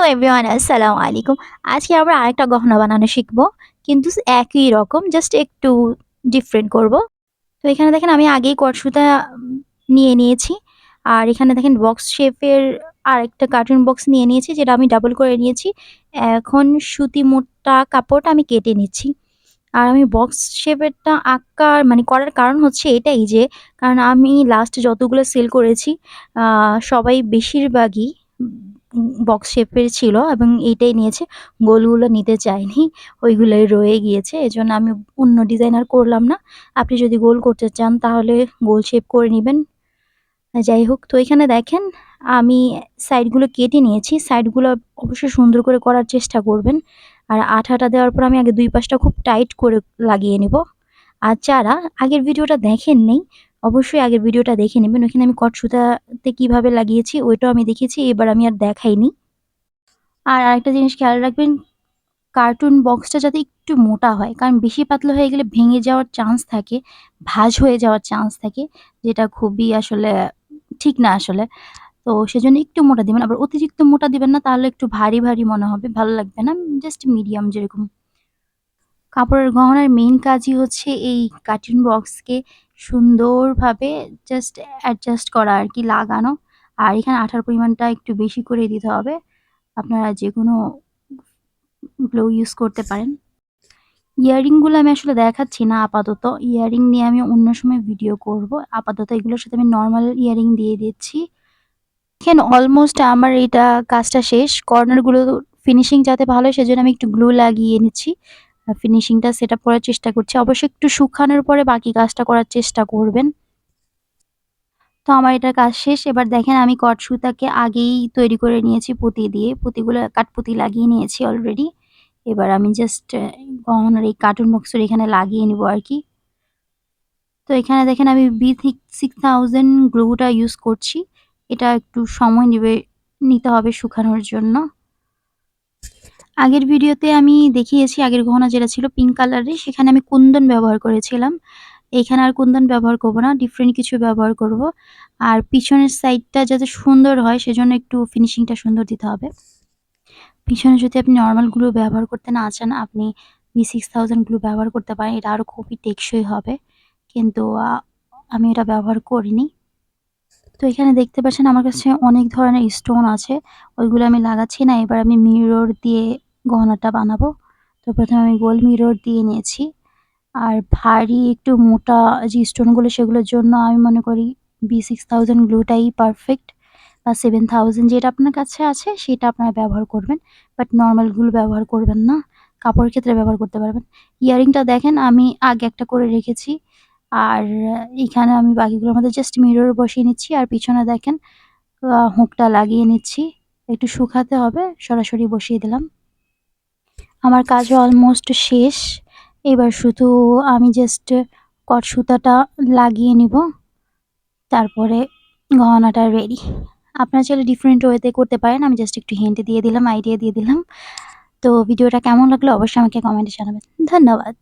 Hello everyone আসসালামু আলাইকুম আজকে আমরা আরেকটা গহনা বানানো শিখব কিন্তু একই রকম জাস্ট একটু ডিফারেন্ট করব। তো এখানে দেখেন আমি আগেই কট সুতা উম, নিয়ে নিয়েছি। আর এখানে দেখেন বক্স শেপের আরেকটা কার্টুন বক্স নিয়ে নিয়েছি যেটা আমি ডাবল করে নিয়েছি। এখন সুতি মোটা কাপড়টা আমি কেটে নিচ্ছি। আর আমি বক্স শেপেরটা আঁকার মানে করার কারণ হচ্ছে এটাই যে কারণ আমি লাস্ট যতগুলো সেল করেছি সবাই বেশিরভাগই বক্স শেপের ছিল এবং এইটাই নিয়েছে। গোলগুলো নিতে চাইনি, ওইগুলোই রয়ে গিয়েছে, এজন্য আমি অন্য ডিজাইন আর করলাম না। আপনি যদি গোল করতে চান তাহলে গোল শেপ করে নেবেন। যাই হোক, তো এখানে দেখেন, আমি সাইডগুলো কেটে নিয়েছি সাইডগুলো অবশ্যই সুন্দর করে করার চেষ্টা করবেন। আর আঠাটা দেওয়ার পর আমি আগে দুই পাশটা খুব টাইট করে লাগিয়ে নেব। আর যারা আগের ভিডিওটা দেখেন নেই অবশ্যই আগের ভিডিওটা দেখে নেবেন। ওখানে আমি কট সুতাতে কীভাবে লাগিয়েছি, ওইটাও আমি দেখেছি, এবার আমি আর দেখাইনি। আর আরেকটা জিনিস খেয়াল রাখবেন, কার্টুন বক্সটা যাতে একটু মোটা হয়, কারণ বেশি পাতলা হয়ে গেলে ভেঙে যাওয়ার চান্স থাকে, ভাজ হয়ে যাওয়ার চান্স থাকে, যেটা খুবই আসলে ঠিক না আসলে। তো সেজন্য একটু মোটা দিবেন, আবার অতিরিক্ত মোটা দিবেন না, তাহলে একটু ভারী ভারী মনে হবে, ভালো লাগবে না জাস্ট মিডিয়াম যেরকম। কাপড়ের গহনার মেইন কাজই হচ্ছে এই কার্টুন বক্সকে সুন্দরভাবে জাস্ট অ্যাডজাস্ট করা আর কি লাগানো। আর এখানে আঠার পরিমাণটা একটু বেশি করে দিতে হবে। আপনারা যে কোনো গ্লো ইউজ করতে পারেন। ইয়াররিংগুলো আমি আসলে দেখাচ্ছি না আপাতত। ইয়াররিং নিয়ে আমি অন্য সময় ভিডিও করব। আপাতত এগুলোর সাথে আমি নর্মাল ইয়াররিং দিয়ে দিচ্ছি। এখানে অলমোস্ট আমার এটা কাজটা শেষ। কর্নারগুলো ফিনিশিং যাতে ভালো হয়, সেজন্য আমি একটু গ্লু লাগিয়ে নিচ্ছি। ফিনিশিংটা সেট আপ করার চেষ্টা করছি। অবশ্যই একটু শুকানোর পরে বাকি কাজটা করার চেষ্টা করবেন। তো আমার এটার কাজ শেষ। এবার দেখেন আমি কট সুতাকে আগেই তৈরি করে নিয়েছি পুঁতি দিয়ে। পুঁতিগুলো, কাঠপুঁতি লাগিয়ে নিয়েছি অলরেডি এবার আমি জাস্ট গহনার এই কার্টুন বক্সের এখানে লাগিয়ে নিব আর কি। তো এখানে দেখেন আমি B six thousand gluta use করছি। এটা একটু সময় নেবে, নিতে হবে শুকানোর জন্য। আগের ভিডিওতে আমি দেখিয়েছি, আগের গহনা যেটা ছিল পিঙ্ক কালারের সেখানে আমি কুন্দন ব্যবহার করেছিলাম। এখানে আর কুন্দন ব্যবহার করব না ডিফারেন্ট কিছু ব্যবহার করব। আর পিছনের সাইডটা যাতে সুন্দর হয়, সেজন্য একটু ফিনিশিংটা সুন্দর দিতে হবে। পিছনে যদি আপনি নর্মাল গ্লু ব্যবহার করতে না চান, আপনি বি সিক্স থাউজেন্ড গ্লু ব্যবহার করতে পারেন। এটা আরও খুবই টেকসই হবে। কিন্তু আমি এটা ব্যবহার করিনি। তো এখানে দেখতে পাচ্ছেন, আমার কাছে অনেক ধরনের স্টোন আছে। ওইগুলো আমি লাগাচ্ছি না। এবার আমি মিরর দিয়ে গহনাটা বানাবো। তো প্রথমে আমি গোল মিরর দিয়ে নিয়েছি। আর ভারী একটু মোটা যে স্টোনগুলো সেগুলোর জন্য আমি মনে করি বি সিক্স থাউজেন্ড গ্লুটাই পারফেক্ট বা সেভেন থাউজেন্ড যেটা আপনার কাছে আছে সেটা আপনারা ব্যবহার করবেন। বাট নর্মালগুলো ব্যবহার করবেন না। কাপড়ের ক্ষেত্রে ব্যবহার করতে পারবেন। ইয়ারিংটা দেখেন, আমি আগে একটা করে রেখেছি। আর এখানে আমি বাকিগুলোর মধ্যে জাস্ট মিরর বসিয়ে নিচ্ছি। আর পিছনে দেখেন হুকটা লাগিয়ে নিচ্ছি। একটু শুকাতে হবে, সরাসরি বসিয়ে দিলাম। আমার কাজ অলমোস্ট শেষ। এবার শুধু আমি জাস্ট কট সুতাটা লাগিয়ে নিব। তারপরে গহনাটা রেডি আপনারা চাইলে ডিফারেন্ট ওয়েতে করতে পারেন। আমি জাস্ট একটু হিন্ট দিয়ে দিলাম আইডিয়া দিয়ে দিলাম। তো ভিডিওটা কেমন লাগল অবশ্যই আমাকে কমেন্টে জানাবেন। ধন্যবাদ।